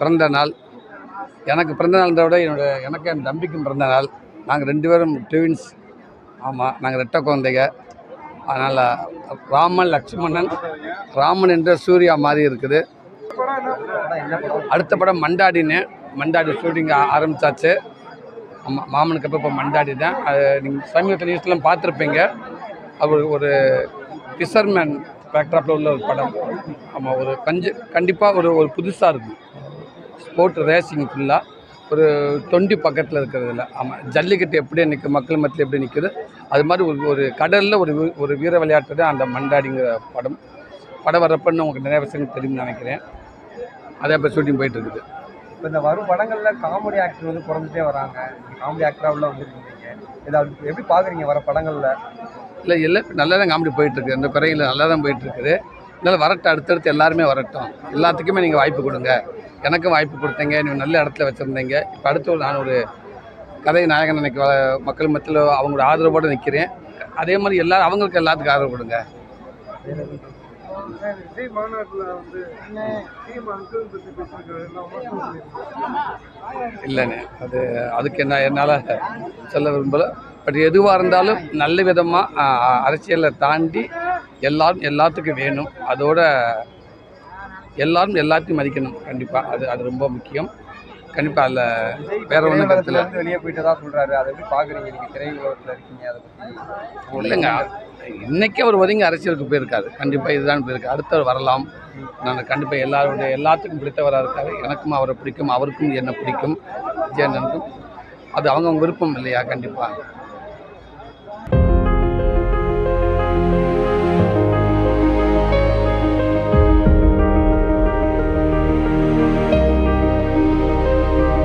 பிறந்த நாள். எனக்கு பிறந்த நாள்ன்றத விட என்னோட எனக்கு என் தம்பிக்கும் பிறந்த நாள். நாங்கள் ரெண்டு பேரும் ட்வின்ஸ் ஆமாம் நாங்கள் ரெட்டை குழந்தைங்க. அதனால் ராமன் லக்ஷ்மணன் ராமன் என்ற சூர்யா மாதிரி இருக்குது. அடுத்த படம் மண்டாடின்னு மண்டாடி ஷூட்டிங் ஆரம்பித்தாச்சு ஆமாம் மாமனுக்கு அப்போ இப்போ மண்டாடி தான். அது நீங்கள் சமீபத்தில் நியூஸ்லாம் பார்த்துருப்பீங்க. அவர் ஒரு ஃபிஷர்மேன் பேக்ட்ராப்பில் உள்ள ஒரு படம். ஆமாம் ஒரு கஞ்சி கண்டிப்பாக ஒரு ஒரு புதுசாக இருக்கும். ஸ்போர்ட் ரேசிங் ஃபுல்லாக ஒரு தொண்டி பக்கத்தில் இருக்கிறதுல. ஆமாம் ஜல்லிக்கட்டு எப்படி நிற்கும் மக்கள் மத்தியில் எப்படி நிற்குது அது மாதிரி ஒரு ஒரு கடலில் ஒரு ஒரு வீர விளையாட்டு தான் அந்த மண்டாடிங்கிற படம். படம் வரப்பன்னு உங்களுக்கு நிறைய விஷயங்கள் தெரியும்னு நினைக்கிறேன். அதே இப்போ ஷூட்டிங் போயிட்டு இருக்குது. இப்போ இந்த வரும் படங்கள்ல காமெடி ஆக்டர் வந்து குறைஞ்சிட்டே வராங்க. காமெடி ஆக்டரா உள்ள வந்துருக்கீங்க. இதை எப்படி பாக்குறீங்க வர படங்கள்ல? இல்லை எல்லாம் நல்லா தான் காமெடி போயிட்டுருக்கு எந்த குறையில் நல்லா தான் போயிட்டுருக்குது அதனால் வரட்டும் அடுத்தடுத்து எல்லாருமே வரட்டும். எல்லாத்துக்குமே நீங்கள் வாய்ப்பு கொடுங்க. எனக்கும் வாய்ப்பு கொடுத்தீங்க. நீங்கள் நல்ல இடத்துல வச்சுருந்தீங்க. இப்போ அடுத்து ஒரு நான் ஒரு கதை நாயகன் இன்னைக்கு மக்கள் மத்தியில் அவங்களோட ஆதரவோடு நிற்கிறேன் அதே மாதிரி எல்லாரும் அவங்களுக்கு எல்லாத்துக்கும் ஆதரவு கொடுங்க. விஜய் மாநாட்டில் வந்து இல்லைண்ணே அது அதுக்கு என்ன என்னால் சொல்ல விரும்பலை. பட் எதுவாக இருந்தாலும் நல்ல விதமாக அரசியலை தாண்டி எல்லாரும் எல்லாத்துக்கும் வேணும். அதோட எல்லாரும் எல்லாத்தையும் மதிக்கணும். கண்டிப்பாக அது அது ரொம்ப முக்கியம். கண்டிப்பாக அதில் வேற ஒன்றும் கருத்தில் வெளியே போயிட்டதா சொல்றாரு. அதை எப்படி பாக்குறீங்க? நீங்க திரையுலகத்துல இருக்கீங்க. அதை பத்தி இல்லைங்க. இன்னைக்கு அவர் ஒதுங்கி அரசியலுக்கு போயிருக்காரு. கண்டிப்பாக இதுதான் போயிருக்கு. அடுத்தவர் வரலாம். நான் கண்டிப்பாக எல்லாருடைய எல்லாத்துக்கும் பிடித்தவராக இருக்காரு. எனக்கும் அவரை பிடிக்கும். அவருக்கும் என்னை பிடிக்கும். விஜயண்ணனுக்கும். அது அவங்கவுங்க விருப்பம் இல்லையா? கண்டிப்பாக